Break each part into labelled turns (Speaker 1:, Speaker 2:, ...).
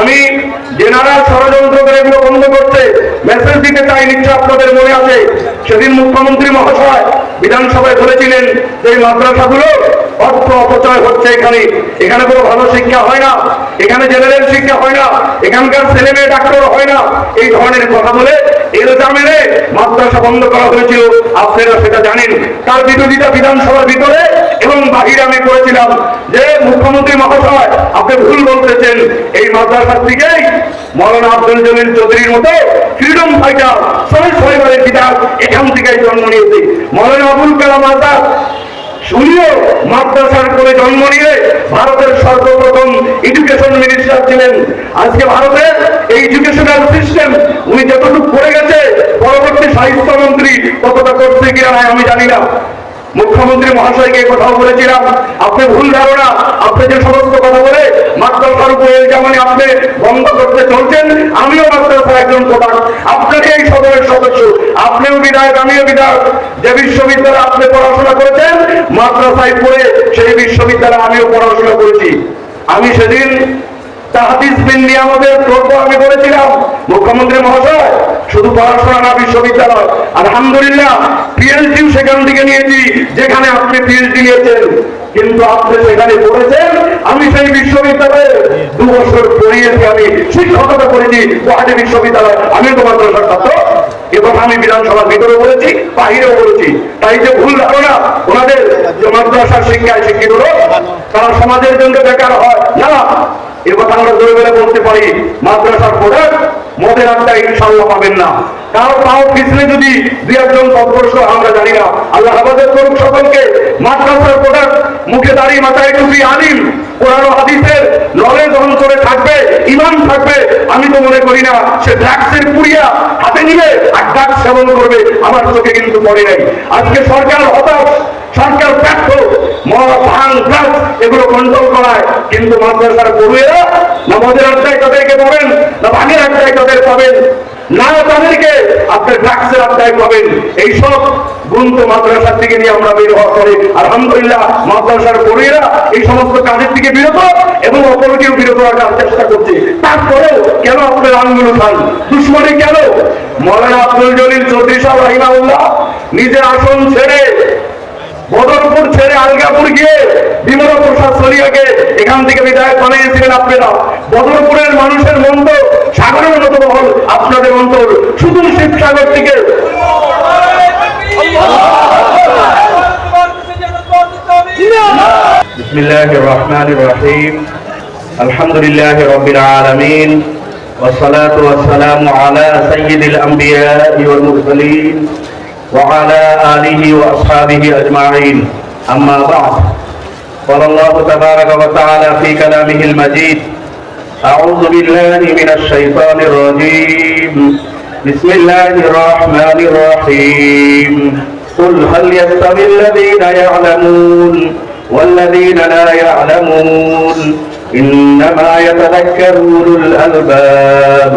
Speaker 1: আমি জেনারেল ষড়যন্ত্র করে এগুলো বন্ধ করতে মেসেজ দিতে চাই, নিশ্চয় আপনাদের মনে আছে, সেদিন মুখ্যমন্ত্রী মহাশয় বিধানসভায় বলেছিলেন যে মাদ্রাসাগুলো অর্থ অপচয় হচ্ছে এখানে। এখানে কোনো ভালো শিক্ষা হয় না, এখানে জেনারেল শিক্ষা হয় না, এখানকার ছেলে মেয়ে ডাক্তার হয় না। এই ধরনের কথা বলে এলজা মেরে মাদ্রাসা বন্ধ করা হয়েছিল। আপনারা সেটা জানেন। তার বিরোধিতা বিধানসভার ভিতরে এবং বাহির আমি করেছিলাম যে মুখ্যমন্ত্রী মহাশয়, আপনি ভুল বলতেছেন। এই মাদ্রাসার দিকেই মৌলানা আব্দুল জলিল চৌধুরীর মতো ফ্রিডম ফাইটার, শহীদ পরিবারের পিতার এখান থেকেই জন্ম নিয়েছে। মৌলানা আবুল কালাম আজাদ উনিও মাদ্রাসার করে জন্ম নিয়ে ভারতের সর্বপ্রথম এডুকেশন মিনিস্টার ছিলেন। আজকে ভারতের এই এডুকেশনাল সিস্টেম উনি যতটুকু করে গেছে, পরবর্তী স্বাস্থ্যমন্ত্রী কতটা করছে কিনা আমি জানি না। মুখ্যমন্ত্রী মহাশয়কে কথাও বলেছিলাম, আপনি ভুল ধারণা, আপনি যে সমস্ত কথা বলে মাদ্রাসার উপরে যেমন আপনি বন্ধ করতে চলছেন, আমিও মাদ্রাসার একজন প্রধান। আপনাকে এই সদরের সদস্য, আপনিও বিধায়ক, আমিও বিধায়ক। যে বিশ্ববিদ্যালয়ে আপনি পড়াশোনা করেছেন মাদ্রাসায় পড়ে সেই বিশ্ববিদ্যালয়ে আমিও পড়াশোনা করেছি। আমি সেদিন তাহাদিস বিন আমাদের প্রকল্প আমি বলেছিলাম, মুখ্যমন্ত্রী মহাশয় শুধু পড়াশোনা না, বিশ্ববিদ্যালয়। আলহামদুলিল্লাহ পিএইচডিও সেখান থেকে নিয়েছি, যেখানে আপনি পিএইচডি নিয়েছেন। কিন্তু আপনি সেখানে পড়েছেন, আমি সেই বিশ্ববিদ্যালয়ে দু বছর পড়িয়েছি, আমি শিক্ষকতা করেছি গুয়াহাটি বিশ্ববিদ্যালয়। আমি তো মাদ্রাসার ছাত্র, এবং আমি বিধানসভার ভিতরে বলেছি বাহিরেও বলেছি তাই যে ভুল ধারণা ওনাদের যে মাদ্রাসার শিক্ষায় শিক্ষিত তারা সমাজের জন্য বেকার হয়। না, এ কথা আমরা জোরে বেলা বলতে পারি, মাদ্রাসার প্রোডাক্ট মদের আড্ডা ইনশাল্লাহ পাবেন না। কারও পাও পিছনে যদি দুই একজন তৎপরশ আমরা জানি না। আল্লাহ আমাদের করুক সকলকে। মাদ্রাসার প্রোডাক্ট মুখে দাঁড়িয়ে মাথায় টুপি আনিম কোরআন হাদিসের নলেজ অন্তরে থাকবে ইমান থাকবে। আমি তো মনে করি না, সে ড্রাগসের পুড়িয়া হাতে নিবে আর ড্রাগস সেবন করবে। আমার চোখে কিন্তু পড়ে নাই। আজকে সরকার হতাশ, সরকার ব্যর্থ। মদ ভাঙ ড্রাগস এগুলো কন্ট্রোল করায়। কিন্তু মাদ্রাসার পড়ুয়েরা মদের আড্ডায় তাদেরকে পাবেন না ভাঙের আড্ডায় তাদের পাবেন? না, তাদেরকে আপনার ড্রাগসের আড্ডায় পাবেন। এইসব গুণ তো মাদ্রাসার দিকে নিয়ে আমরা বের হওয়ার পরে আলহামদুলিল্লাহ মাদ্রাসার পড়ুয়েরা এই সমস্ত কাজের থেকে বিরত এবং অপরকেও বিরত রাখার চেষ্টা করছে। তারপরেও কেন আপনার আঙ্গুল খান দুশ্মনী কেন? মৌলানা আব্দুল জলিল চৌধুরী সাহেব রাহিমাউল্লাহ নিজের আসন ছেড়ে বদরপুর ছেড়ে আলগাপুর গিয়ে বিমল প্রসাদ সরিয়াকে এখান থেকে বিধায়ক বানিয়েছিলেন আপনারা বদরপুরের মানুষের মন তো সাগরের মতো বহল আপনাদের অন্তর শুধু শিবসাগর থেকে بسم الله الرحمن الرحيم الحمد لله رب العالمين والصلاة والسلام على سيد الأنبياء والمرسلين وعلى آله وأصحابه أجمعين. أما بعد قال الله تبارك وتعالى في كلامه المجيد أعوذ بالله من الشيطان الرجيم. بسم الله الرحمن الرحيم. قل هل يستوي الذين يعلمون والذين لا يعلمون؟ إنما يتذكر أولو الألباب.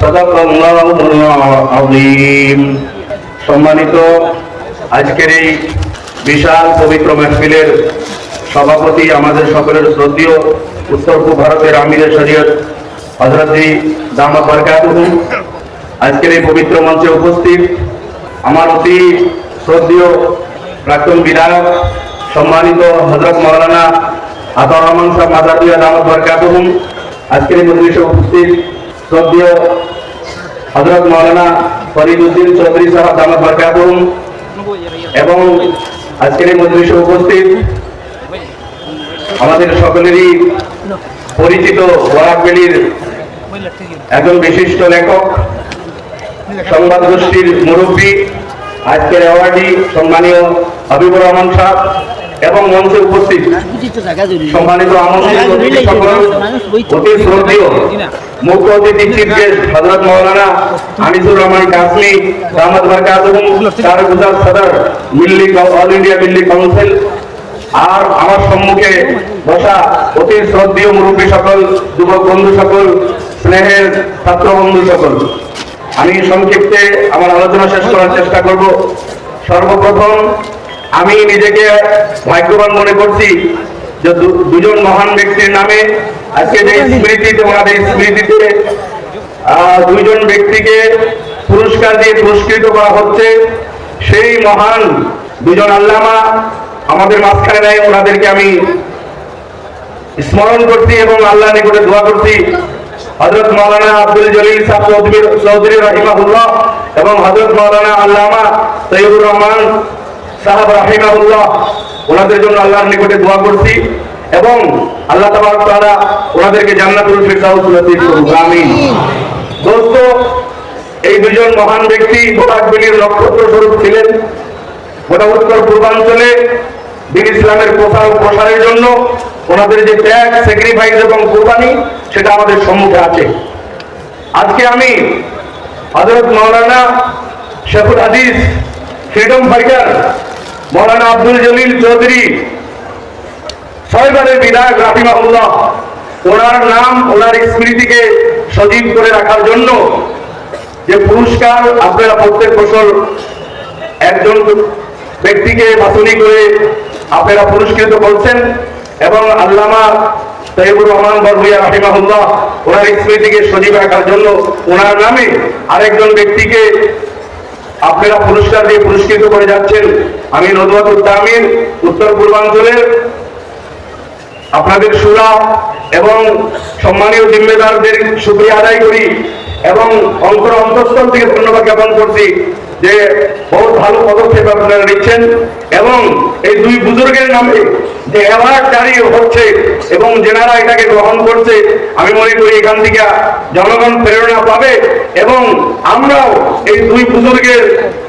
Speaker 1: صدق الله العظيم. সম্মানিত আজকের এই বিশাল পবিত্র মাহফিলের সভাপতি, আমাদের সকলের শ্রদ্ধেয় উত্তর পূর্ব ভারতের আমিরের শরীয়ত হজরতজি দামদ বরকাতুহু আজকের এই পবিত্র মঞ্চে উপস্থিত আমার অতি শ্রদ্ধীয় প্রাক্তন বিধায়ক, সম্মানিত হজরত মৌলানা আতর রহমান সাহেব মাদারুল্লাহ দামদ বরকাতুহু আজকের এই মজলিসে উপস্থিত শ্রদ্ধেয় হজরত মৌলানা ফরিদুদ্দিন চৌধুরী সাহেব দামদ বরকাতুহু এবং আজকের এই মজলিসে উপস্থিত আমাদের সকলেরই পরিচিত বরাকবেলির একজন বিশিষ্ট লেখক, সংবাদ গোষ্ঠীর মুরব্বী, আজকের অ্যাওয়ার্ডি সম্মানীয় হাবিবুর রহমান সাহ এবং মঞ্চে উপস্থিত সম্মানিত আমন্ত্রিত অতিথি সকল অতি শ্রদ্ধেয় মুখ্য অতিথি চিফ গেস্ট হজরত মৌলানা আনিসুর রহমান কাসমি দামাদ বারকাতুহুম তার গুজরাট সদর Milli all India Milli council. আর আমার সম্মুখে বসা অতি শ্রদ্ধেয় মুরব্বী সকল যুবক বন্ধু সকল স্নেহের ছাত্র বন্ধু সকল। আমি সংক্ষিপ্তে আমার আলোচনা শেষ করার চেষ্টা করব। সর্বপ্রথম আমি নিজেকে ভাগ্যবান মনে করছি যে দুজন মহান ব্যক্তির নামে আজকে যে স্মৃতিতে ওনাদের স্মৃতিতে আহ, দুইজন ব্যক্তিকে পুরস্কার দিয়ে পুরস্কৃত করা হচ্ছে সেই মহান দুজন আল্লামা আমাদের মাঝখানে নেয় ওনাদেরকে আমি স্মরণ করছি এবং আল্লাহ নিকটে দোয়া করছি। হজরত মৌলানা আব্দুল জলিল সাহ চৌধুরী চৌধুরী রাহিমাহুল্লাহ এবং হজরত মৌলানা আল্লামা তৈবুর রহমান সাহাব রাহিমাহুল্লাহ, ওনাদের জন্য আল্লাহর নিকটে দোয়া করছি এবং আল্লাহ তারা ওনাদেরকে জান্নাতুল ফিরদাউস নসিব করুক, আমিন। দোস্ত, এই দুজন মহান ব্যক্তি বোরাকবিলির নক্ষত্র স্বরূপ ছিলেন। গোটা উত্তর পূর্বাঞ্চলে দিন ইসলামের প্রসার প্রসারের জন্য ওনাদের যে ত্যাগ স্যাক্রিফাইস এবং কোরবানি, সেটা আমাদের সম্মুখে আছে। আজকে আমি হজরত মৌলানা শেখুল হাদিস ফ্রিডম ফাইটার আব্দুল জলিল চৌধুরী ছয়বারের বিধায়ক রাহিমাহুল্লাহ ওনার নাম, ওনার স্মৃতিকে সজীব করে রাখার জন্য যে পুরস্কার আপনারা প্রত্যেক বছর একজন ব্যক্তিকে বাছনি করে আপনারা পুরস্কৃত করছেন এবং আল্লামা তৈবুর রহমান বরভুইয়া রাহিমাহুল্লাহ ওনার স্মৃতিকে সজীব রাখার জন্য ওনার নামে আরেকজন ব্যক্তিকে আপনারা পুরস্কার দিয়ে পুরস্কৃত করে যাচ্ছেন। আমি নদুয়াত উদ্দামিন উত্তর পূর্বাঞ্চলের আপনাদের সুরা এবং সম্মানীয় জিম্মেদারদের সুক্রিয়া আদায় করি এবং অন্তর অন্তঃস্থল থেকে ধন্যবাদ জ্ঞাপন করছি যে বহুত ভালো পদক্ষেপ আপনারা নিচ্ছেন এবং এই দুই বুজুর্গের নামে যে অ্যাওয়ার্ড জারি হচ্ছে এবং যেনারা এটাকে গ্রহণ করছে, আমি মনে করি এখান থেকে জনগণ প্রেরণা পাবে এবং আমরাও এই দুই বুজুর্গের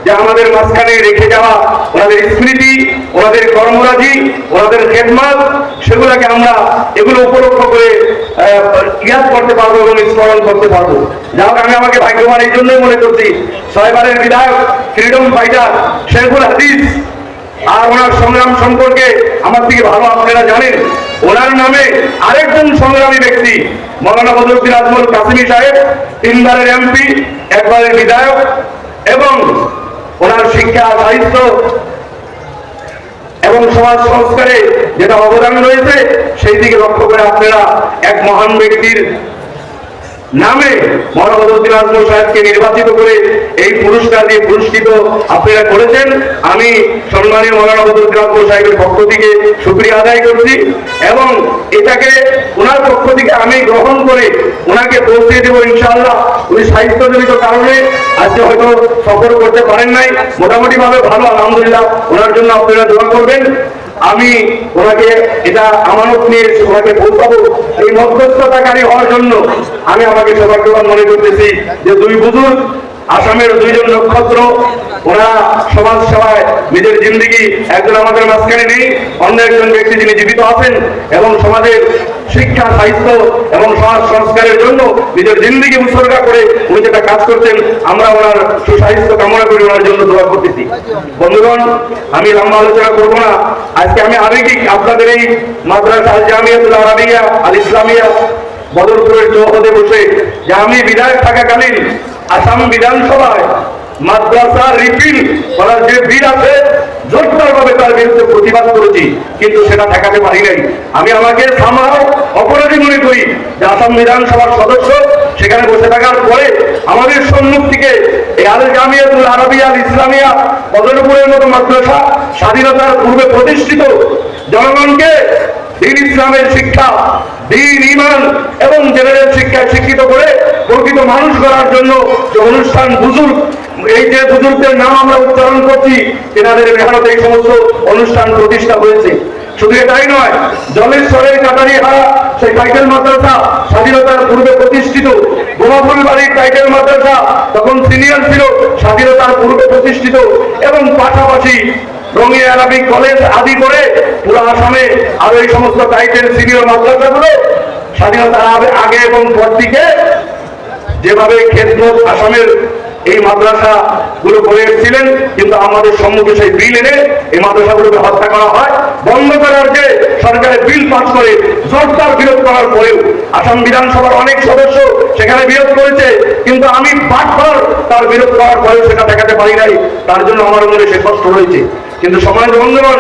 Speaker 1: যে আমাদের মাঝখানে রেখে যাওয়া ওনাদের স্মৃতি, ওনাদের কর্মরাজি, ওনাদের খেদমাত, সেগুলোকে আমরা এগুলো উপলক্ষ করে ইয়াদ করতে পারব এবং স্মরণ করতে পারব। যা হোক, আমি আমাকে ভাগ্যবান এই জন্যই মনে করছি, ছয়বারের বিধায়ক, ফ্রিডম ফাইটার শেখুল হাদিস, আর ওনার সংগ্রাম সম্পর্কে আমার থেকে ভালো আপনারা জানেন। ওনার নামে আরেকজন সংগ্রামী ব্যক্তি, মৌলানা বদরুদ্দিন আজমল কাসিমি সাহেব, তিনবারের এমপি একবারের বিধায়ক এবং ওনার শিক্ষা, সাহিত্য এবং সমাজ সংস্কারে যেটা অবদান রয়েছে, সেই দিকে লক্ষ্য করে আপনারা এক মহান ব্যক্তির নামে আজমল সাহেবকে নির্বাচিত করে এই পুরস্কার দিয়ে পুরস্কৃত আপনারা করেছেন। আমি সম্মানীয় বদরুদ্দিন আজমল সাহেবের পক্ষ থেকে সুক্রিয়া আদায় করছি এবং এটাকে ওনার পক্ষ থেকে আমি গ্রহণ করে ওনাকে পৌঁছে দেবো ইনশাআল্লাহ। উনি সাহিত্যজনিত কারণে আজকে হয়তো সফর করতে পারেন নাই। মোটামুটি ভাবে ভালো, আলহামদুলিল্লাহ। ওনার জন্য আপনারা দোয়া করবেন। আমি ওনাকে এটা আমানত নিয়ে ওনাকে পৌঁছাবো এই মধ্যস্থতাকারী হওয়ার জন্য আমি আমাকে সৌভাগ্যবান মনে করতেছি যে দুই বুজুর্গ আসামের দুইজন নক্ষত্র, ওরা সমাজ সেবায় নিজের জিন্দিগি একজন আমাদের মাঝখানে নেই, অন্য একজন ব্যক্তি যিনি জীবিত আছেন এবং সমাজের শিক্ষা সাহিত্য এবং সমাজ সংস্কারের জন্য নিজের জিন্দিগি উৎসর্গা করে উনি যেটা কাজ করছেন, আমরা ওনার সুসাহিত্য কামনা করি, ওনার জন্য দোয়া করতেছি। বন্ধুগণ, আমি লম্বা আলোচনা করব না। আজকে আমি আবেগিক আপনাদের এই মাদ্রাসা আল জামিয়াতুল আরাবিয়া, আল ইসলামিয়া, বদরপুরের চৌহদে বসে, যে আমি বিধায়ক থাকাকালীন আসাম বিধানসভায় মাদ্রাসা রিপিল করার যে বিল আছে জোরদার ভাবে তার বিরুদ্ধে প্রতিবাদ করেছি, কিন্তু সেটা ঠেকাতে পারি নাই। আমি আমাকে সামাও অপরাধী মনে করি যে আসাম বিধানসভার সদস্য সেখানে বসে থাকার পরে আমাদের সম্মুখ থেকে এই জামিয়াতুল আরবিয়া ইসলামিয়া, বদরপুরের মতো মাদ্রাসা স্বাধীনতার পূর্বে প্রতিষ্ঠিত জনগণকে দিন ইসলামের শিক্ষা দিন ইমান এবং জেনারেল শিক্ষায় শিক্ষিত করে প্রকৃত মানুষ করার জন্য যে অনুষ্ঠান বুজুর্গ এই যে বুজুর্গদের নাম আমরা উচ্চারণ করছি তেনাদের মেহনত এই সমস্ত অনুষ্ঠান প্রতিষ্ঠা হয়েছে। শুধু এটাই নয়, জলেশ্বরের কাটারিহারা সেই টাইটেল মাদ্রাসা স্বাধীনতার পূর্বে প্রতিষ্ঠিত। গোমাফুল বাড়ির টাইটেল মাদ্রাসা, তখন সিনিয়র ছিল, স্বাধীনতার পূর্বে প্রতিষ্ঠিত। এবং পাশাপাশি রঙিয়া আরবিক কলেজ আদি করে পুরো আসামে আরও এই সমস্ত টাইটেল সিনিয়র মাদ্রাসাগুলো স্বাধীনতার আগে- এবং পর দিকে যেভাবে খেদমত আসামের এই মাদ্রাসা গুলো করে এসেছিলেন, কিন্তু আমাদের সম্মুখে সেই বিল এনে এই মাদ্রাসাগুলোকে হত্যা করা হয়। বন্ধ করার যে সরকারের বিল পাস করে জোরদার বিরোধ করার পরেও আসাম বিধানসভার অনেক সদস্য সেখানে বিরোধ করেছে, কিন্তু আমি বাটফল তার বিরোধ করার পরেও সেটা দেখাতে পারি নাই। তার জন্য আমার মনে সে কষ্ট হয়েছে কিন্তু সমাজ বন্ধুগণ